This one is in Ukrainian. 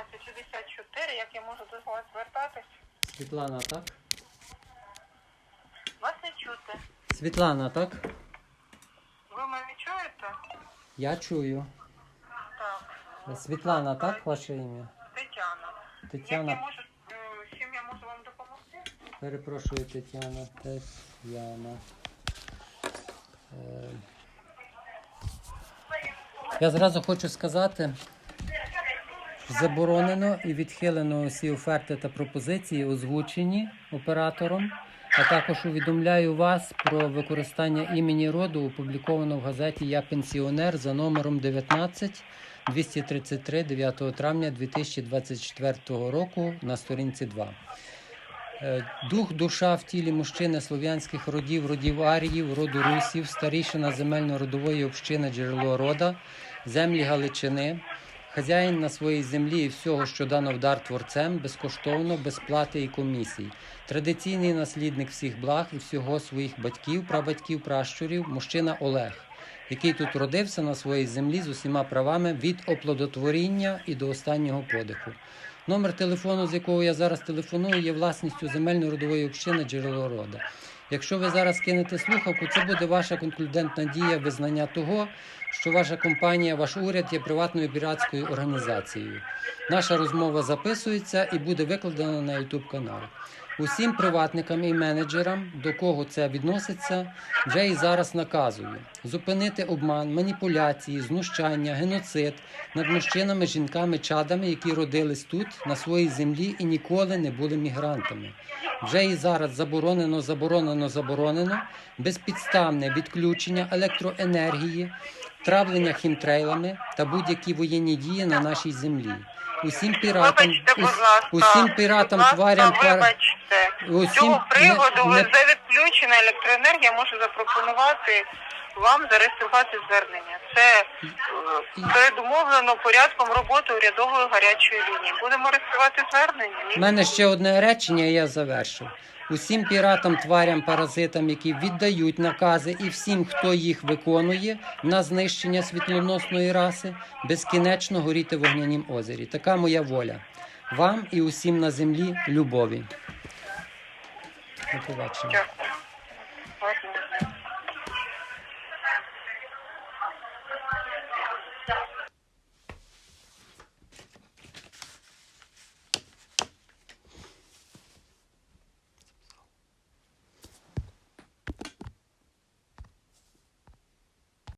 1564, як я можу до вас звертатись? Світлана, так? Вас не чути. Світлана, так? Ви мене чуєте? Я чую. Так. Світлана, так ваше ім'я? Тетяна. Як я Тетяна. можу, е, чим я можу вам допомогти? Перепрошую, Тетяна. Тетяна. Е, Я зразу хочу сказати, заборонено і відхилено усі оферти та пропозиції, озвучені оператором. А також увідомляю вас про використання імені роду, опубліковано в газеті Я пенсіонер за номером 19 233 9 травня 2024 року на сторінці 2. Е, Дух, душа в тілі мужчини слов'янських родів, родів аріїв, роду русів, старішина земельно-родової общини джерело рода, землі Галичини, хазяїн на своїй землі і всього, що дано в дар творцем, безкоштовно, без плати і комісій. Традиційний наслідник всіх благ і всього своїх батьків, прабатьків, пращурів, мужчина Олег, який тут родився на своїй землі з усіма правами від оплодотворіння і до останнього подиху. Номер телефону, з якого я зараз телефоную, є власністю земельно-родової общини джерело рода. Якщо ви зараз кинете слухавку, це буде ваша конклюдентна дія визнання того, що ваша компанія, ваш уряд є приватною піратською організацією. Наша розмова записується і буде викладена на YouTube канал. Усім приватникам і менеджерам, до кого це відноситься, вже і зараз наказую зупинити обман, маніпуляції, знущання, геноцид над мужчинами, жінками, чадами, які родились тут, на своїй землі і ніколи не були мігрантами. Вже і зараз заборонено, заборонено, заборонено безпідставне відключення електроенергії, травлення хімтрейлами та будь-які воєнні дії на нашій землі. Усім піратам, Вибачте, будь ласка. усім піратам, Будь ласка, тварям, пар... Вибачте. З усім цього приводу не- не- за відключена електроенергія можу запропонувати вам зареєструвати звернення. Це е, передумовлено порядком роботи урядової гарячої лінії. Будемо реєструвати звернення. У мене ще одне речення, і я завершу. Усім піратам, тварям, паразитам, які віддають накази, і всім, хто їх виконує на знищення світлоносної раси, безкінечно горіти в вогнянім озері. Така моя воля. Вам і усім на землі любові. До побачення. stuff